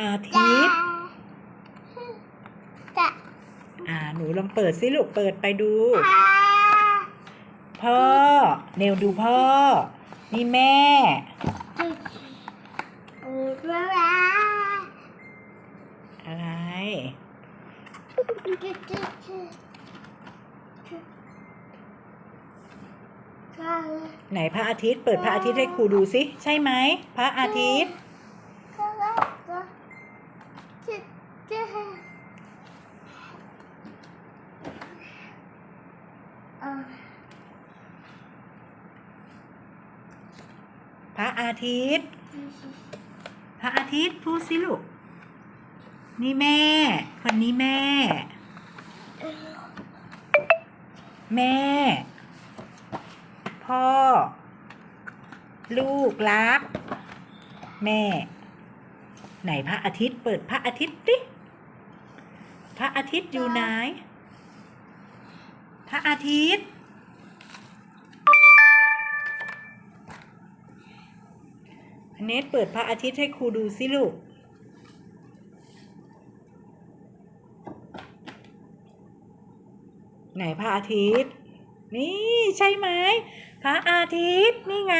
อาทิตย์ จะอ่า หนูลองเปิดสิลูก เปิดไปดู พาพ่อ เนวดูพ่อ นี่แม่เวลาอะไรไหนพระอาทิตย์ เปิดพระอาทิตย์ให้ครูดูสิ ใช่ไหม พระอาทิตย์ พระอาทิตย์ พระอาทิตย์พูดสิลูก นี่แม่ คนนี้แม่ แม่ พ่อ ลูกรัก แม่ ไหนพระอาทิตย์เปิดพระอาทิตย์ดิพระอาทิตย์อยู่ไหน พระอาทิตย์ เนตเปิดพระอาทิตย์ให้ครูดูสิลูก ไหนพระอาทิตย์ นี่ใช่ไหม พระอาทิตย์นี่ไง